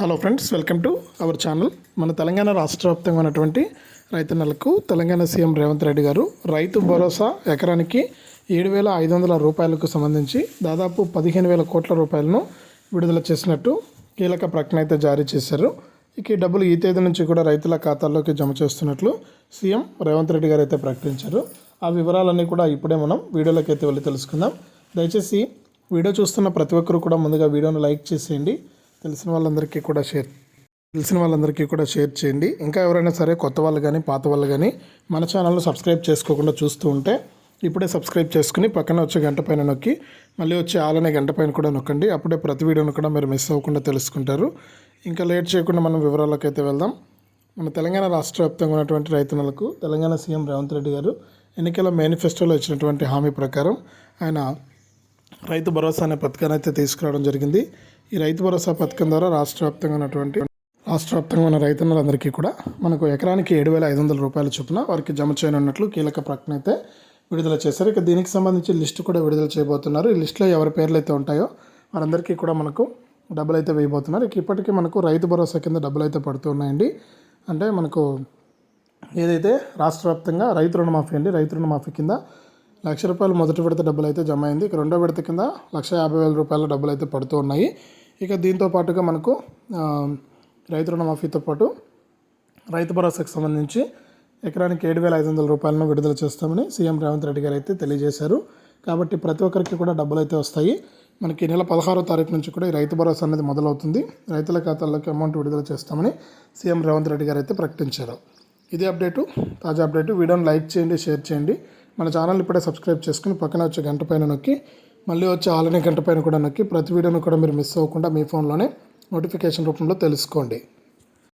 Hello friends welcome to our channel మన తెలంగాణ రాష్ట్ర వ్యాప్తంగా ఉన్నటువంటి రైతన్నలకు తెలంగాణ సీఎం రేవంత్ రెడ్డి గారు రైతు భరోసా ఎకరానికి ఏడు వేల ఐదు వందల రూపాయలకు సంబంధించి దాదాపు పదిహేను వేల కోట్ల రూపాయలను విడుదల చేసినట్టు కీలక ప్రకటన అయితే జారీ చేశారు. ఇక ఈ డబ్బులు ఈ తేదీ నుంచి కూడా రైతుల ఖాతాల్లోకి జమ చేస్తున్నట్లు సీఎం రేవంత్ రెడ్డి గారు అయితే ప్రకటించారు. ఆ వివరాలన్నీ కూడా ఇప్పుడే మనం వీడియోలోకి అయితే వెళ్ళి తెలుసుకుందాం. దయచేసి వీడియో చూస్తున్న ప్రతి ఒక్కరు కూడా ముందుగా వీడియోను లైక్ చేసేయండి. తెలిసిన వాళ్ళందరికీ కూడా షేర్ తెలిసిన వాళ్ళందరికీ కూడా షేర్ చేయండి. ఇంకా ఎవరైనా సరే కొత్త వాళ్ళు కానీ పాత వాళ్ళు కానీ మన ఛానల్ను సబ్స్క్రైబ్ చేసుకోకుండా చూస్తూ ఉంటే ఇప్పుడే సబ్స్క్రైబ్ చేసుకుని పక్కన వచ్చే గంట పైన నొక్కి మళ్ళీ వచ్చే ఆలనే గంట పైన కూడా నొక్కండి. అప్పుడే ప్రతి వీడియోను కూడా మీరు మిస్ అవ్వకుండా తెలుసుకుంటారు. ఇంకా లేట్ చేయకుండా మనం వివరాల్లోకి అయితే వెళ్దాం. మన తెలంగాణ రాష్ట్ర వ్యాప్తంగా ఉన్నటువంటి రైతన్నలకు తెలంగాణ సీఎం రేవంత్ రెడ్డి గారు ఎన్నికల మేనిఫెస్టోలో ఇచ్చినటువంటి హామీ ప్రకారం ఆయన రైతు భరోసా అనే పథకాన్ని అయితే తీసుకురావడం జరిగింది. ఈ రైతు భరోసా పథకం ద్వారా రాష్ట్ర వ్యాప్తంగా ఉన్నటువంటి రాష్ట్ర వ్యాప్తంగా ఉన్న రైతన్నలందరికీ కూడా మనకు ఎకరానికి ఏడు వేల ఐదు వందల రూపాయల చొప్పున వారికి జమ చేయనున్నట్లు కీలక ప్రకటన అయితే విడుదల చేశారు. ఇక దీనికి సంబంధించి లిస్టు కూడా విడుదల చేయబోతున్నారు. ఈ లిస్టులో ఎవరి పేర్లు అయితే ఉంటాయో వారందరికీ కూడా మనకు డబ్బులు అయితే వేయబోతున్నారు. ఇక ఇప్పటికీ మనకు రైతు భరోసా కింద డబ్బులు అయితే పడుతున్నాయండి అంటే మనకు ఏదైతే రాష్ట్ర వ్యాప్తంగా రైతు రుణమాఫీ అండి రైతు రుణమాఫీ కింద లక్ష రూపాయలు మొదటి విడత డబ్బులు అయితే జమ అయింది. ఇక రెండో విడత కింద లక్ష యాభై వేల రూపాయల డబ్బులు అయితే పడుతూ ఉన్నాయి. ఇక దీంతో పాటుగా మనకు రైతు రుణమాఫీతో పాటు రైతు భరోసాకు సంబంధించి ఎకరానికి ఏడు వేల ఐదు వందల రూపాయలను విడుదల చేస్తామని సీఎం రేవంత్ రెడ్డి గారు అయితే తెలియజేశారు. కాబట్టి ప్రతి ఒక్కరికి కూడా డబ్బులు అయితే వస్తాయి. మనకి ఈ నెల పదహారో తారీఖు నుంచి కూడా ఈ రైతు భరోసా అనేది మొదలవుతుంది. రైతుల ఖాతాల్లోకి అమౌంట్ విడుదల చేస్తామని సీఎం రేవంత్ రెడ్డి గారు అయితే ప్రకటించారు. ఇదే అప్డేటు తాజా అప్డేటు. వీడియోని లైక్ చేయండి షేర్ చేయండి. మన ఛానల్ ఇప్పుడే సబ్స్క్రైబ్ చేసుకుని పక్కన వచ్చే గంట పైన నొక్కి మళ్ళీ వచ్చే ఆలనే గంట పైన కూడా నొక్కి ప్రతి వీడియోను కూడా మీరు మిస్ అవ్వకుండా మీ ఫోన్లోనే నోటిఫికేషన్ రూపంలో తెలుసుకోండి.